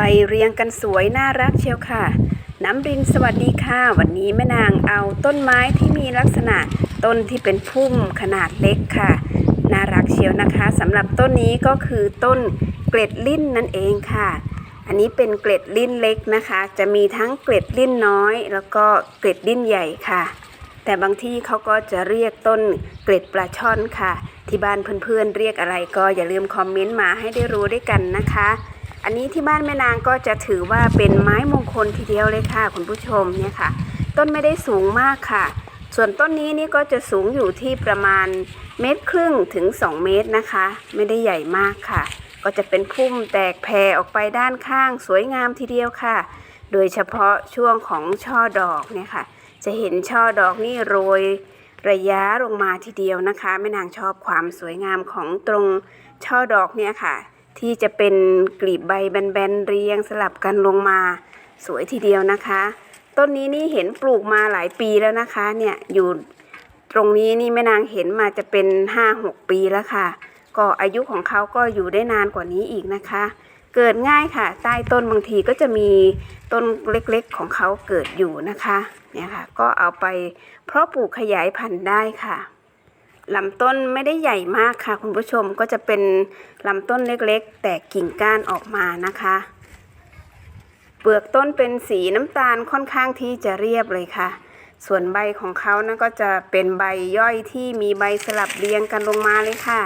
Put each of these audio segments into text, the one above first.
ใบเรียงกันสวยน่ารักเชียวค่ะ น้ำรินสวัสดีค่ะ วันนี้แม่นางเอาต้นไม้ที่มีลักษณะต้นที่เป็นพุ่มขนาดเล็กค่ะ น่ารักเชียวนะคะสำหรับต้นนี้ก็คือต้นเกล็ดลิ้นนั่นเองค่ะ อันนี้เป็นเกล็ดลิ้นเล็กนะคะ จะมีทั้งเกล็ดลิ้นน้อย แล้วก็เกล็ดลิ้นใหญ่ค่ะ แต่บางที่เขาก็จะเรียกต้นเกล็ดปลาช่อนค่ะ ที่บ้านเพื่อนๆเรียกอะไรก็อย่าลืมคอมเมนต์มาให้ได้รู้ด้วยกันนะคะ อันนี้ที่บ้านแม่นางก็จะถือว่าเป็นไม้มงคลทีเดียวเลยค่ะ คุณผู้ชมเนี่ยค่ะ ต้นไม่ได้สูงมากค่ะ ส่วนต้นนี้นี่ก็จะสูงอยู่ที่ประมาณเมตรครึ่งถึง 2 เมตรนะคะ ไม่ได้ใหญ่มากค่ะ ก็จะเป็นพุ่มแตกแผ่ออกไปด้านข้างสวยงามทีเดียวค่ะ โดยเฉพาะช่วงของช่อดอกเนี่ยค่ะ จะเห็นช่อดอกนี่โรยระยะลงมาทีเดียวนะคะแม่นางชอบความสวยงามของตรงช่อดอกเนี่ยค่ะ ที่จะเป็นกลีบใบแบนๆเรียงสลับกันลงมา สวยทีเดียวนะคะ ต้นนี้นี่เห็นปลูกมาหลายปีแล้วนะคะ เนี่ยอยู่ตรงนี้นี่แม่นางเห็นมาจะเป็น 5-6 ปีแล้วค่ะ ก็อายุของเขาก็อยู่ได้นานกว่านี้อีกนะคะ เกิดง่ายค่ะ ใต้ต้นบางทีก็จะมีต้นเล็กๆของเขาเกิดอยู่นะคะ เนี่ยค่ะ ก็เอาไปเพราะปลูกขยายพันธุ์ได้ค่ะ ลำต้นไม่ได้ใหญ่มากค่ะ คุณผู้ชมก็จะเป็นลำต้นเล็กๆ แตกกิ่งก้านออกมานะคะ เปลือกต้นเป็นสีน้ำตาลค่อนข้างที่จะเรียบเลยค่ะ ส่วนใบของเขานะก็จะเป็นใบย่อยที่มีใบสลับเรียงกันลงมาเลยค่ะ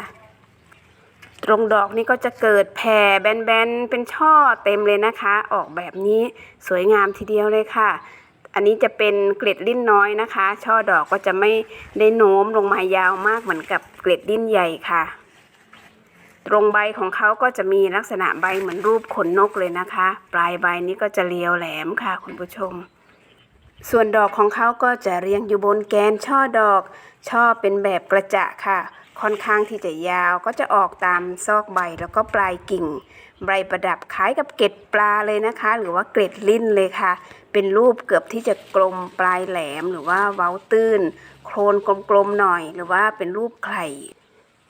ตรงดอกนี่ก็จะเกิดแผ่แบนๆเป็นช่อเต็มเลยนะคะ ออกแบบนี้สวยงามทีเดียวเลยค่ะ อันนี้จะเป็นเกล็ดลิ้นน้อยนะคะ ช่อดอกก็จะไม่ได้โน้มลงมายาวมากเหมือนกับเกล็ดลิ้นใหญ่ค่ะ ตรงใบของเขาก็จะมีลักษณะใบเหมือนรูปขนนกเลยนะคะ ปลายใบนี้ก็จะเรียวแหลมค่ะ คุณผู้ชม ส่วนดอกของเขาก็จะเรียงอยู่บนแกนช่อดอก ช่อเป็นแบบกระจะค่ะ ค่อนข้างที่จะยาวก็จะออกตามซอกใบแล้วก็ปลายกิ่ง ใบประดับคล้ายกับเกล็ดปลาเลยนะคะ หรือว่าเกล็ดลิ้นเลยค่ะ เป็นรูปเกือบที่จะกลมปลายแหลม หรือว่าเว้าตื้น โครนกลมๆหน่อย หรือว่าเป็นรูปไข่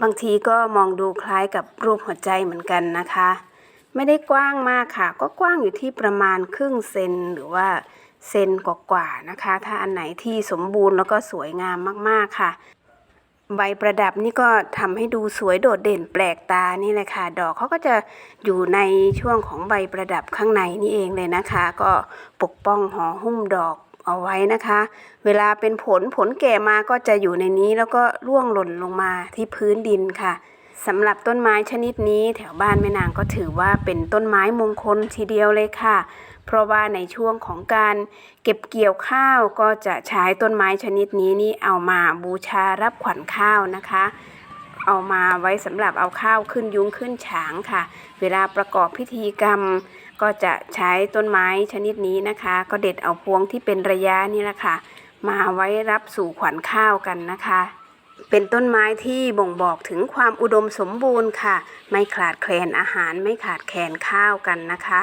บางทีก็มองดูคล้ายกับรูปหัวใจเหมือนกันนะคะ ไม่ได้กว้างมากค่ะ ก็กว้างอยู่ที่ประมาณครึ่งเซนหรือว่าเซนกว่าๆนะคะ ถ้าอันไหนที่สมบูรณ์แล้วก็สวยงามมากๆค่ะ ใบประดับนี่ก็ทำให้ดูสวยโดดเด่นแปลกตานี่แหละค่ะ ดอกเขาก็จะอยู่ในช่วงของใบประดับข้างในนี่เองเลยนะคะ ก็ปกป้องห่อหุ้มดอกเอาไว้นะคะ เวลาเป็นผลผลแก่มาก็จะอยู่ในนี้แล้วก็ร่วงหล่นลงมาที่พื้นดินค่ะ สำหรับต้นไม้ชนิดนี้แถวบ้านแม่นางก็ถือว่าเป็นต้นไม้มงคลทีเดียวเลยค่ะ เพราะว่าในช่วงของการเก็บเกี่ยวข้าวก็จะใช้ต้นไม้ชนิดนี้นี่เอามาบูชารับขวัญข้าวนะคะ เอามาไว้สำหรับเอาข้าวขึ้นยุ้งขึ้นฉางค่ะ เวลาประกอบพิธีกรรม ก็จะใช้ต้นไม้ชนิดนี้นะคะ ก็เด็ดเอาพวงที่เป็นระยะนี่แหละค่ะ มาไว้รับสู่ขวัญข้าวกันนะคะ เป็นต้นไม้ที่บ่งบอกถึงความอุดมสมบูรณ์ค่ะ ไม่ขาดแคลนอาหารไม่ขาดแคลนข้าวกันนะคะ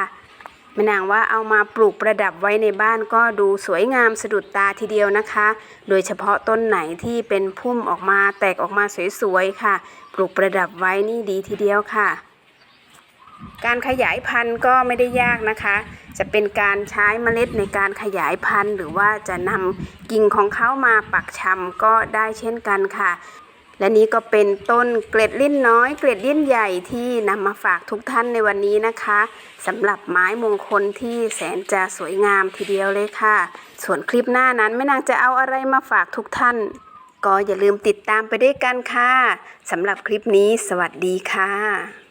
แม่นางว่าเอามาปลูกประดับไว้ในบ้านก็ดูสวยงามสะดุดตาทีเดียวนะคะ โดยเฉพาะต้นไหนที่เป็นพุ่มออกมาแตกออกมาสวยๆค่ะ ปลูกประดับไว้นี่ดีทีเดียวค่ะ การขยายพันธุ์ก็ไม่ได้ยากนะคะ จะเป็นการใช้เมล็ดในการขยายพันธุ์ หรือว่าจะนำกิ่งของเขามาปักชำก็ได้เช่นกันค่ะ และนี้ก็เป็นต้นเกล็ดลิ้นน้อย เกล็ดลิ้นใหญ่ที่นำมาฝากทุกท่านในวันนี้นะคะสำหรับไม้มงคลที่แสนจะสวยงามทีเดียวเลยค่ะ ส่วนคลิปหน้านั้นแม่นางจะเอาอะไรมาฝากทุกท่าน ก็อย่าลืมติดตามไปด้วยกันค่ะสำหรับคลิปนี้ สวัสดีค่ะ